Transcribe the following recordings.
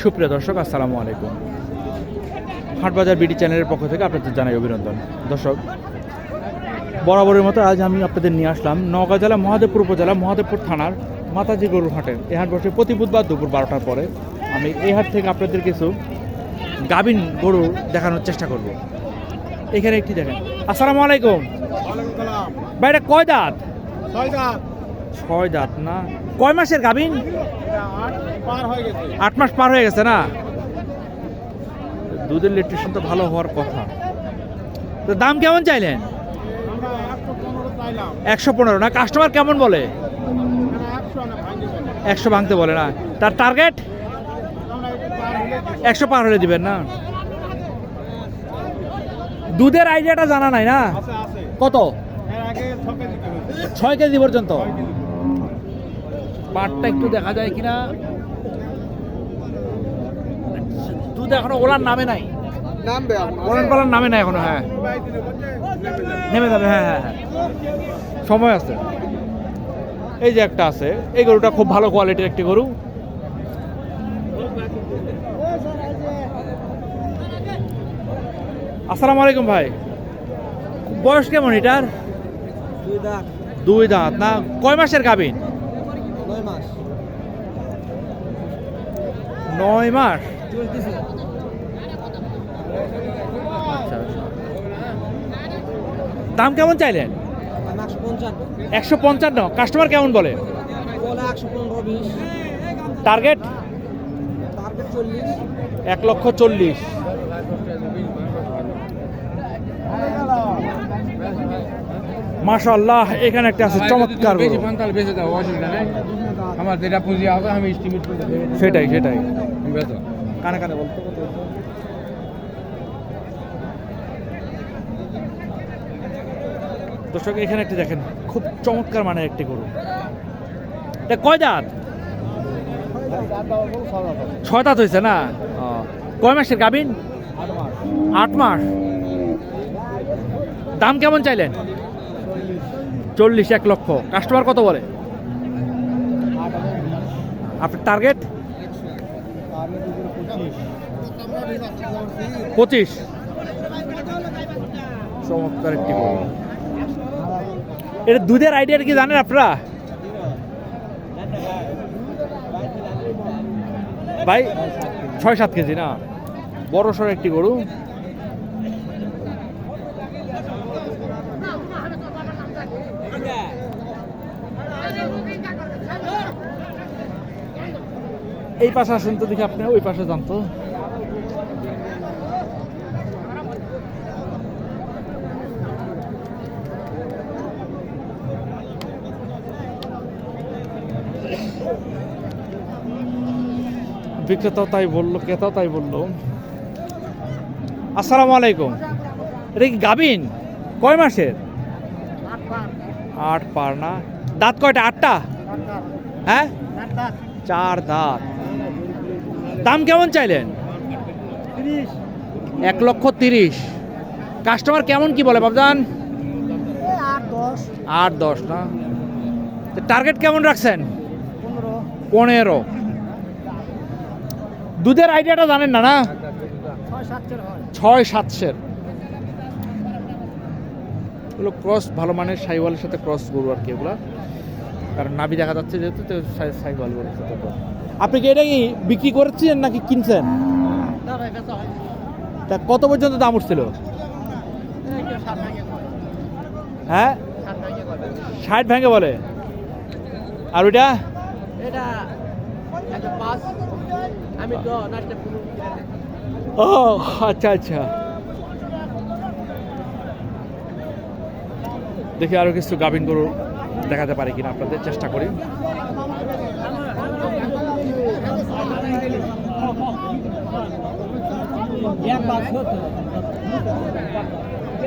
সুপ্রিয় দর্শক আসসালামু আলাইকুম। হাটবাজার বিডি চ্যানেলের পক্ষ থেকে আপনাদের জানাই অভিনন্দন। দর্শক বরাবরের মতো আজ আমি আপনাদের নিয়ে আসলাম নওগাঁ জেলা মহাদেবপুর উপজেলা মহাদেবপুর থানার মাতাজি গরুর হাটে। এই হাট বসে প্রতি বুধবার দুপুর বারোটার পরে আমি এই হাট থেকে আপনাদের কিছু গাবিন গরু দেখানোর চেষ্টা করব। এখানে একটি দেখেন। আসসালামু আলাইকুম। বাইরে কয় দাঁত। ছয় দাঁত না? কয় মাসের গাবিন আট মাস পার হয়ে গেছে না? দুধের লিট্রেশন তো ভালো হওয়ার কথা। তো দাম কেমন চাইলেন? একশো পনেরো না? কাস্টমার কেমন বলে? একশো ভাঙতে বলে না। তার টার্গেট একশো পার হলে দিবেন না? দুধের আইডিয়াটা জানা নাই না? কত? ছয় কেজি পর্যন্ত? পাটটা একটু দেখা যায় কিনা? দুধ এখনও ওলার নামে নাই। ওলান পালার নামে নাই এখনও হ্যাঁ। নেমে যাবে হ্যাঁ হ্যাঁ হ্যাঁ। সময় আছে। এই যে একটা আছে এই গরুটা খুব ভালো কোয়ালিটির একটি গরু। আসসালামু আলাইকুম ভাই। বয়স কেমন এটার? দুই দাঁত। না? কয় মাসের গাবিন নয় মাস। আচ্ছা, আচ্ছা। দাম কেমন চাইলেন? একশো পঞ্চান্ন। কাস্টমার কেমন বলে? টার্গেট? এক লক্ষ চল্লিশ। মাশাল্লাহ এখানে একটা আছে চমৎকার বেশি ফান্তাল বেঁচে দাও অসুবিধা নেই। আমার যেটা পুঁজি হবে আমি স্টিমেট করে সেটাই সেটাই। কানে কানে বলতো দর্শক এখানে একটি দেখেন খুব চমৎকার মানে একটি গরু। এটা কয় দাঁত? ছয় দাঁত হয়েছে না? কয় মাসের গাবিন আট মাস। দাম কেমন চাইলেন? চল্লিশ এক লক্ষ। কাস্টমার কত বলে? আপনার টার্গেট পঁচিশ। চমৎকার একটি এটা দুধের আইডিয়া কি জানেন আপনারা? ভাই, ছয় সাত কেজি না? বড় সড়ো একটি গরু। এই পাশে আসেন তো দেখি আপনি, ওই পাশে যান তো। বিক্রেতাও তাই বলল, ক্রেতাও তাই বলল। আসসালামু আলাইকুম। এটা কি গাবিন? কয় মাসের? আট পার না। দাঁত কয়টা? আটটা? হ্যাঁ? চার দাঁত। দাম কেমন চাইলেন? এক লক্ষ তিরিশ। কাস্টমার কেমন কি বলে বাবজান? আট দশ। না? টার্গেট কেমন রাখছেন? পনেরো। দুধের আইডিয়াটা জানেন না না? ছয় সাতশের এগুলো ক্রস ভালো মানের সাইওয়ালের সাথে ক্রস গরু আর কি এগুলো। কারণ নাভি দেখা যাচ্ছে যেহেতু তো সাই- সাইওয়াল সাথে আপনি কি এটা কি বিক্রি করেছেন নাকি কিনছেন? তা কত পর্যন্ত দাম উঠছিল? হ্যাঁ? ষাট ভেঙে বলে। আর ওইটা? এটা একটা পাস আমি তো নাচটা পুরো ও আচ্ছা আচ্ছা। দেখি আরও কিছু গাভিন গরু দেখাতে পারি কিনা আপনাদের, চেষ্টা করি।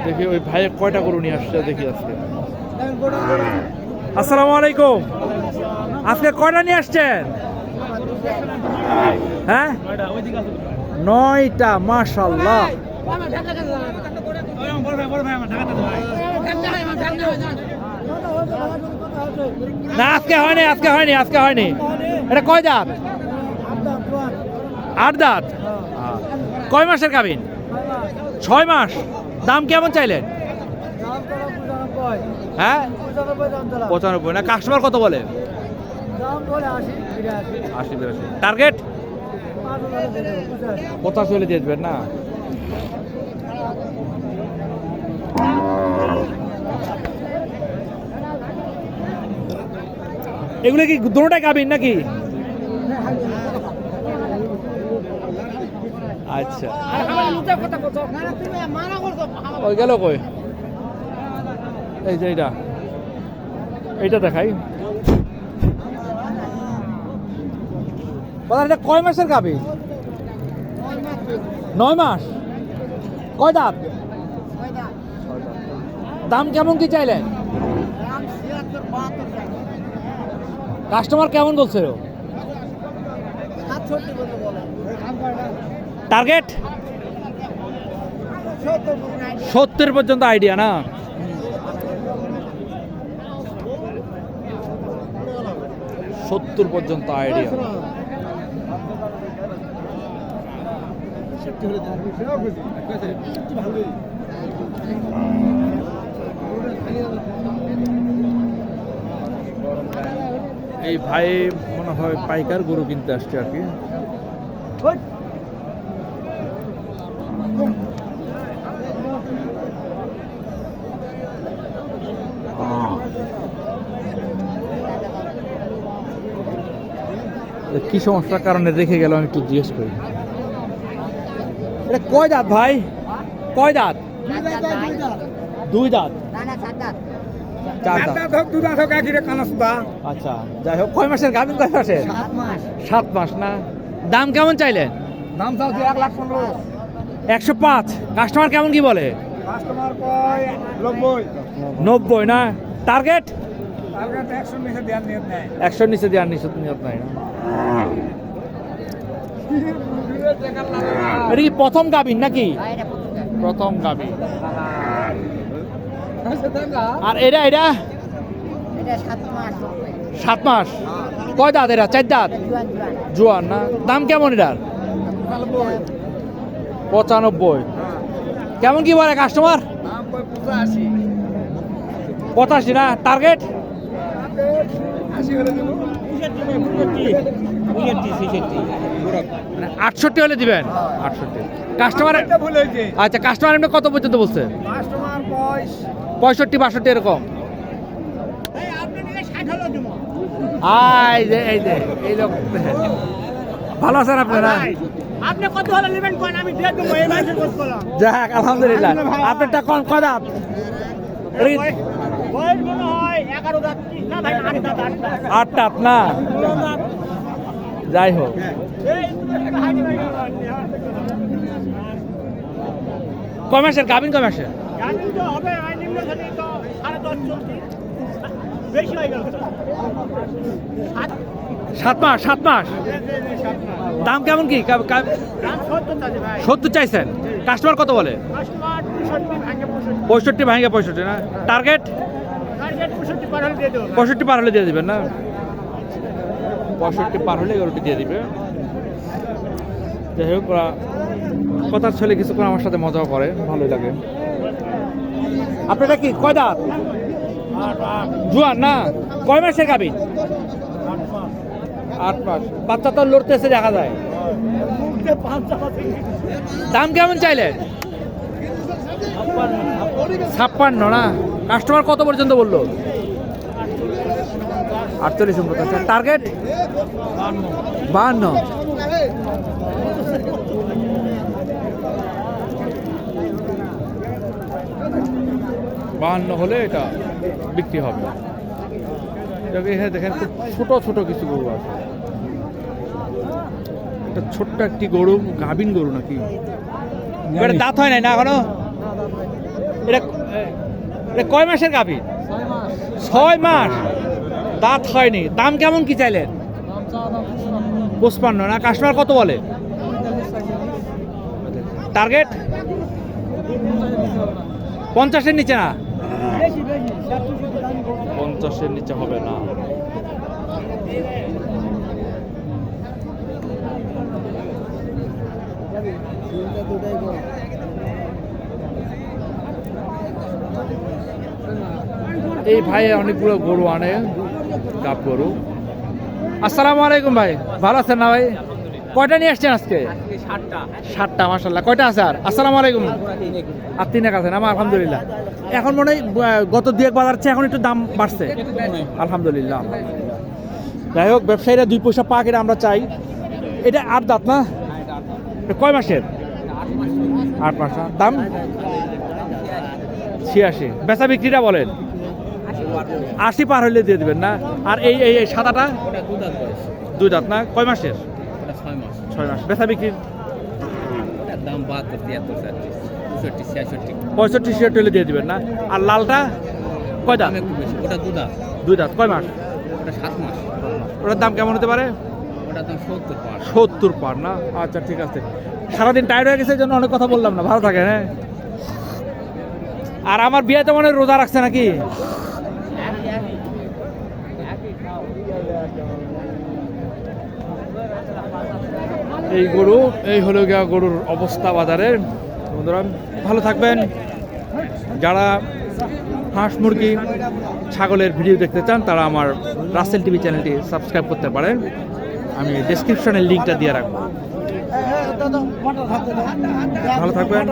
দেখি ওই ভাই কয়টা গরু নিয়ে আসছে, দেখি আজকে। আসসালামু আলাইকুম। আজকে কয়টা নিয়ে আসছেন? হ্যাঁ? নয়টা মাশাল্লাহ না, আজকে হয়নি আজকে হয়নি আজকে হয়নি। এটা কয় দাঁত? আট দাঁত? কয় মাসের গাবিন ছয় মাস। দাম কেমন চাইলেন? হ্যাঁ? পঁচানব্বই। না কাস্টমার কত বলে? টার্গেট? পঁচাশি হলে দিয়ে দেবেন না? এগুলো কি দুটোটাই গাবিন নাকি? আচ্ছা। ওই গেল কই? এই যে এইটা। এইটা দেখাই। এটা কয় মাসের গাবি নয় মাস? কয় দাঁত? দাম কেমন কি চাইলেন? কাস্টমার কেমন বলছে? টার্গেট? সত্তর পর্যন্ত আইডিয়া না? সত্তর পর্যন্ত আইডিয়া এই ভাই মনে হয় পাইকার গরু কিনতে আসছে আর কি। কি সমস্যার কারণে রেখে গেল আমি একটু জিজ্ঞেস করি। এটা কয় দাঁত ভাই? কয় দাঁত। দুই দাঁত। চার দাঁত আচ্ছা যাই হোক কয় মাসের গাভিন কয় মাসের সাত মাস। না। দাম কেমন চাইলেন দাম চাচ্ছি এক লাখ পনেরো। একশো পাঁচ। কাস্টমার কেমন কি বলে? কাস্টমার কয় নব্বই। নব্বই না? টার্গেট? টার্গেট একশো নিচে দেওয়ার নিয়ত নেই। একশোর নিচে দেওয়ার নিচে নিয়ত নাই এটা কি প্রথম গাভিন নাকি? প্রথম গাভিন। আর এটা এটা? সাত মাস। কয় দাঁত এরা চার দাঁত? জোয়ান না? দাম কেমন এটার? পঁচানব্বই। কেমন কি বলে কাস্টমার পঁচাশি। না? টার্গেট আটষট্টি হলে দিবেন? আটষট্টি। কাস্টমার আচ্ছা কাস্টমার এমনি কত পর্যন্ত বলছে? পঁয়ষট্টি বাষট্টি এরকম। ভালো আছেন আপনারা? আপনি কত হলে নেবেন কোন আমি দিয়ে দেবো এই মাসে খোঁজ করলাম। যাক আলহামদুলিল্লাহ। আপনারটা কোন কদাত বয়স মনে হয় এগারো দাঁত। আটটা যাই হোক। কমাসের গাবিন গেল সাত মাস সাত মাস। দাম কেমন কি? সত্তর চাইছেন। কাস্টমার কত বলে? পঁয়ষট্টি ভাঙে পঁয়ষট্টি, না? টার্গেট পঁয়ষট্টি পার হলে দিয়ে দিবেন না? পঁয়ষট্টি পার হলে এগারোটি দিয়ে দিবে। যাই হোক, ওরা কথার ছেলে কিছুক্ষণ আমার সাথে মজাও করে, ভালোই লাগে। আপনারা কি, কয় দাঁত? জুয়ান না? কয় মাসের গাবি আট মাস। বাচ্চা তো লড়তেছে, দেখা যায়। দাম কেমন চাইলেন? ছাপ্পান্ন না? কাস্টমার কত পর্যন্ত বলল? আটচল্লিশ উনপঞ্চাশ টার্গেট বাহান্ন। বাহান্ন হলে এটা বিক্রি হবে। এখানে দেখেন খুব ছোট ছোট কিছু গরু আছে। এটা ছোট্ট একটি গরু গাভিন গরু নাকি? এটা দাঁত হয় নাই না এখনও? এটা কয় মাসের গাভিন ছয় মাস। দাঁত হয়নি। দাম কেমন কি চাইলেন? পঁচপান্ন। না কাস্টমার কত বলে? টার্গেট পঞ্চাশের নিচে না? পঞ্চাশের নিচে হবে না। এই ভাই অনেকগুলো গরু আনে কাপ গরু। আসসালামু আলাইকুম ভাই, ভালো আছেন না ভাই? কয়টা নিয়ে আসছেন আজকে? সাতটা মাসাল্লাহ কয়টা আছে আর? আসসালামু আলাইকুম। আর তিনেক আছেন আমার আলহামদুলিল্লাহ। এখন মনে হয় গত দুই এক বাজার এখন একটু দাম বাড়ছে। আলহামদুলিল্লাহ। যাই হোক, ব্যবসায়ীরা দুই পয়সা পাক, এটা আমরা চাই। এটা আট দাঁত না? কয় মাসের? আট মাস দাম? ছিয়াশি। বেচা বিক্রিটা বলেন। আশি পার হইলে দিয়ে দিবেন না? আর এই এই সাদাটা? দুই দাঁত না? কয় মাসের? ছয় মাস। বেচা বিক্রি? দাম বাহাত্তর তিয়াত্তর চারত্রিশ ছিয়াষট্টি। পঁয়ষট্টি হইলে দিয়ে দিবেন না? আর লালটা? কয় দাঁত? একটু বেশি। ওটা দু দাঁত। দুই দাঁত। কয় মাস? ওটা সাত মাস। ওটার দাম কেমন হতে পারে? ওটার দাম সত্তর পার। সত্তর পার না? আচ্ছা ঠিক আছে। সারাদিন টায়ার্ড হয়ে গেছে জন্য অনেক কথা বললাম না। ভালো থাকে হ্যাঁ? আর আমার বিয়েতে মনে রোজা রাখছে নাকি? এই গরু, এই হলো গিয়া গরুর অবস্থা বাজারের বন্ধুরা, ভালো থাকবেন। যারা হাঁস, মুরগি, ছাগলের ভিডিও দেখতে চান, তারা আমার রাসেল টিভি চ্যানেলটি সাবস্ক্রাইব করতে পারেন। আমি ডেসক্রিপশনে লিঙ্কটা দিয়ে রাখব। ভালো থাকবেন।